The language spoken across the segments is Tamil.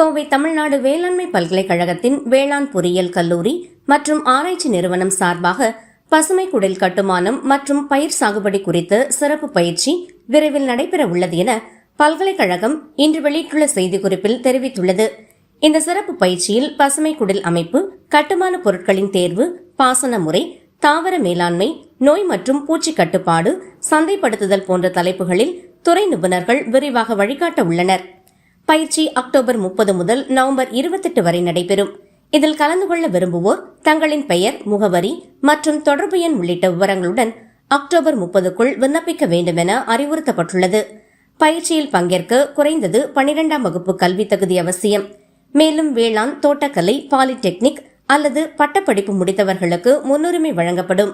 கோவை தமிழ்நாடு வேளாண்மை பல்கலைக்கழகத்தின் வேளாண் பொறியியல் கல்லூரி மற்றும் ஆராய்ச்சி நிறுவனம் சார்பாக பசுமை குடில் கட்டுமானம் மற்றும் பயிர் சாகுபடி குறித்த சிறப்பு பயிற்சி விரைவில் நடைபெற உள்ளது என பல்கலைக்கழகம் இன்று வெளியிட்டுள்ள செய்திக்குறிப்பில் தெரிவித்துள்ளது. இந்த சிறப்பு பயிற்சியில் பசுமை குடில் அமைப்பு கட்டுமான பொருட்களின் தேர்வு பாசன முறை தாவர மேலாண்மை நோய் மற்றும் பூச்சி கட்டுப்பாடு சந்தைப்படுத்துதல் போன்ற தலைப்புகளில் துறை நிபுணர்கள் விரிவாக வழிகாட்ட உள்ளனர். பயிற்சி அக்டோபர் முப்பது முதல் நவம்பர் இருபத்தெட்டு வரை நடைபெறும். இதில் கலந்து கொள்ள விரும்புவோர் தங்களின் பெயர் முகவரி மற்றும் தொடர்பு எண் உள்ளிட்ட விவரங்களுடன் அக்டோபர் முப்பதுக்குள் விண்ணப்பிக்க வேண்டுமென அறிவுறுத்தப்பட்டுள்ளது. பயிற்சியில் பங்கேற்க குறைந்தது பனிரெண்டாம் வகுப்பு கல்வி தகுதி அவசியம். மேலும் வேளாண் தோட்டக்கலை பாலிடெக்னிக் அல்லது பட்டப்படிப்பு முடித்தவர்களுக்கு முன்னுரிமை வழங்கப்படும்.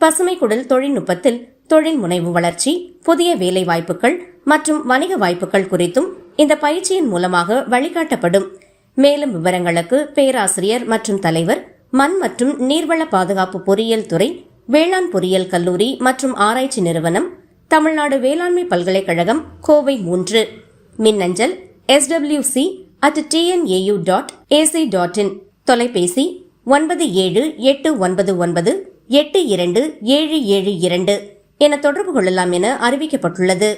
பசுமை குடல் தொழில்நுட்பத்தில் தொழில் முனைவு வளர்ச்சி புதிய வேலை வாய்ப்புகள் மற்றும் வணிக வாய்ப்புகள் குறித்தும் இந்த பயிற்சியின் மூலமாக வழிகாட்டப்படும். மேலும் விவரங்களுக்கு பேராசிரியர் மற்றும் தலைவர் மண் மற்றும் நீர்வள பாதுகாப்பு பொறியியல் துறை வேளாண் பொறியியல் கல்லூரி மற்றும் ஆராய்ச்சி நிறுவனம் தமிழ்நாடு வேளாண்மை பல்கலைக்கழகம் கோவை மூன்று. மின்னஞ்சல் SWC at TNAU dot AC dot in தொலைபேசி ஒன்பது ஏழு எட்டு ஒன்பது ஒன்பது எட்டு இரண்டு ஏழு ஏழு இரண்டு. என தொடர்பு கொள்ளலாம் என அறிவிக்கப்பட்டுள்ளது.